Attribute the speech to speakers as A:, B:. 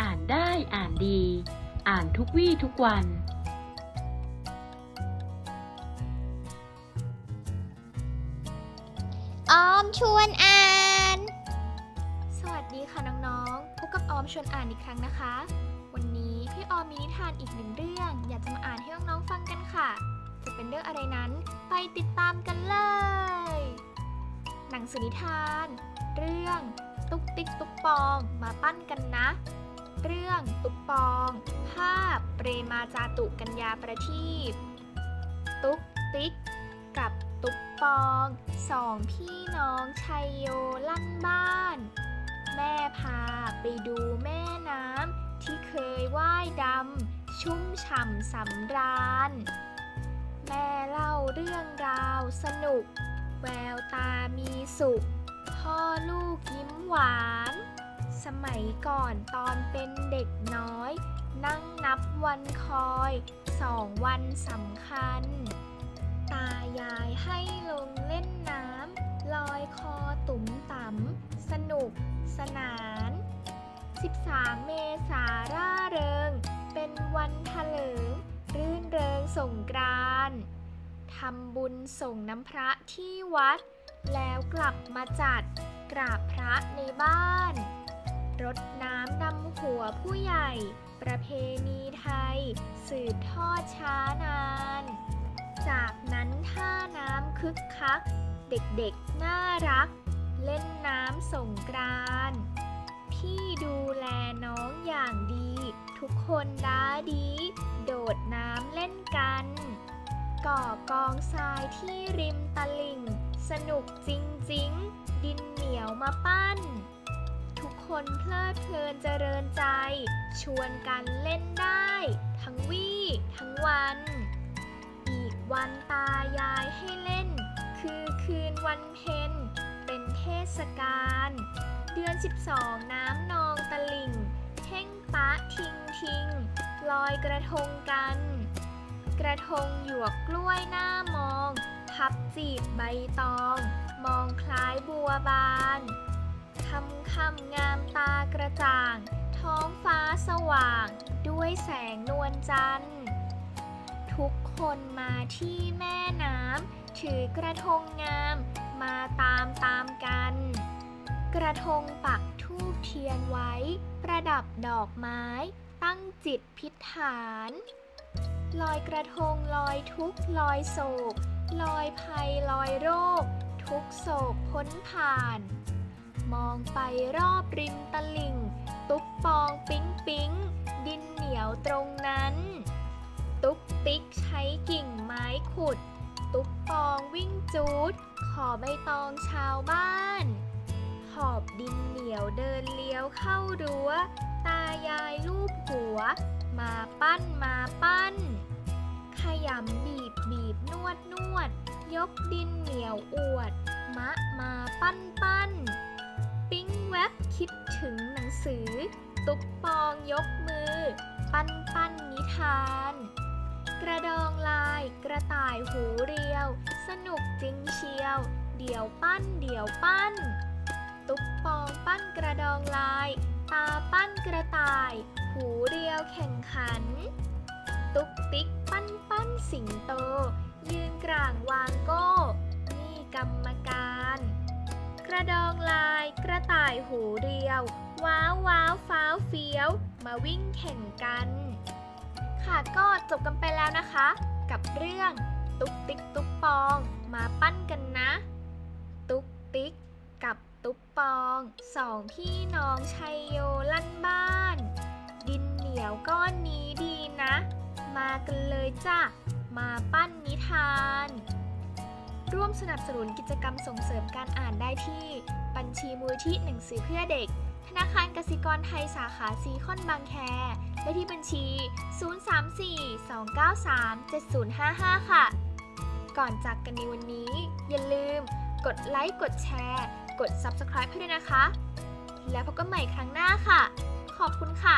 A: อ่านได้อ่านดี อ่านทุกวี่ทุกวัน
B: ออมชวนอ่าน
C: สวัสดีค่ะน้องๆ พบกับออมชวนอ่านอีกครั้งนะคะ วันนี้พี่ออมมีนิทานอีกหนึ่งเรื่อง อยากจะมาอ่านให้น้องๆฟังกันค่ะ จะเป็นเรื่องอะไรนั้นไปติดตามกันเลย หนังสือนิทาน เรื่อง ตุ๊กติ๊กตุ๊กปองมาปั้นกันนะ เรื่องตุ๊กปอง ภาพเปรมาจาตุกัญญาประทีปตุ๊กติ๊ก กับตุ๊กปองสองพี่น้องชัยโยลั่นบ้าน แม่พาไปดูแม่น้ำที่เคยว่ายดำชุ่มฉ่ำสำราญ แม่เล่าเรื่องราวสนุก แววตามีสุข พ่อลูกยิ้มหวาน สมัยก่อนตอนเป็นเด็กน้อย นั่งนับวันคอยสองวันสำคัญ ตายายให้ลงเล่นน้ำลอยคอตุ๋มต่ำสนุกสนาน 13 เมษาร่าเริง เป็นวันทะเลิง รื่นเริงสงกรานทำบุญส่งน้ำพระที่วัด แล้วกลับมาจัดกราบพระในบ้าน รดน้ำดำหัวผู้ใหญ่ ประเพณีไทย สืบทอดช้านาน จากนั้นท่าน้ำคึกคัก เด็กๆน่ารัก เล่นน้ำสงกรานพี่ดูแลน้องอย่างดี ทุกคนด้าดี โดดน้ำเล่นกัน ก่อกองทรายที่ริมตลิ่ง สนุกจริง ๆ ดินเหนียวมาปั้น คนเพลิดเพลินเจริญใจ ชวนกันเล่นได้ ทั้งวี่ทั้งวัน อีกวันตายายให้เล่น คือคืนวันเพ็ญเป็นเทศกาลเดือน 12 น้ำนองตะลิ่งเท่งปะทิงทิงลอยกระทงกัน กระทงหยวกกล้วยหน้ามอง พับจีบใบตอง มองคล้ายบัวบานำคำงามตากระจ่าง ท้องฟ้าสว่าง ด้วยแสงนวลจันทร์ ทุกคนมาที่แม่น้ำถือกระทงงามมาตามตามกัน กระทงปักทูบเทียนไว้ ประดับดอกไม้ ตั้งจิตพิธาน ลอยกระทงลอยทุกลอยโศก ลอยภัยลอยโรค ทุกโศกพ้นผ่าน มองไปรอบริมตลิ่ง ตุ๊กปองปิ๊งปิ๊งดินเหนียวตรงนั้น ตุ๊กติ๊กใช้กิ่งไม้ขุด ตุ๊กปองวิ่งจูด ขอใบตองชาวบ้านหอบดินเหนียวเดินเลี้ยวเข้ารั้ว ตายายลูบหัว มาปั้นมาปั้น ขยำบีบบีบนวดนวด ยกดินเหนียวอวด มะมาปั้นปั้น แวบคิดถึงหนังสือ ตุ๊กปองยกมือ ปั้นปั้นนิทาน กระดองลายกระต่ายหูเรียว สนุกจริงเชียว เดี๋ยวปั้นเดี๋ยวปั้น ตุ๊กปองปั้นกระดองลาย ตาปั้นกระต่าย หูเรียวแข่งขัน ตุ๊กติ๊กปั้นปั้นสิงโต ยืนกลางวางโก้ นี่กรรมการ กระดองลายกระต่าย หูเรียว ว้าวว้าวฟ้าวเฟี้ยว มาวิ่งแข่งกัน ค่ะก็จบกันไปแล้วนะคะ กับเรื่องตุ๊กติ๊กตุ๊กปอง มาปั้นกันนะ ตุ๊กติ๊กกับตุ๊กปองสองพี่น้องชัยโยลั่นบ้าน ดินเหนียวก้อนนี้ดีนะ มากันเลยจ้ะมาปั้นนิทาน ร่วมสนับสนุนกิจกรรมส่งเสริมการอ่านได้ที่ บัญชีมูลที่หนังสือเพื่อเด็ก ธนาคารกสิกรไทยสาขาซีคอนบางแคและที่บัญชี 034-293-7055 ค่ะ ก่อนจากกันในวันนี้ อย่าลืม กดไลค์กดแชร์ กด Subscribe ให้ด้วยนะคะ แล้วพบกันใหม่ครั้งหน้าค่ะ ขอบคุณค่ะ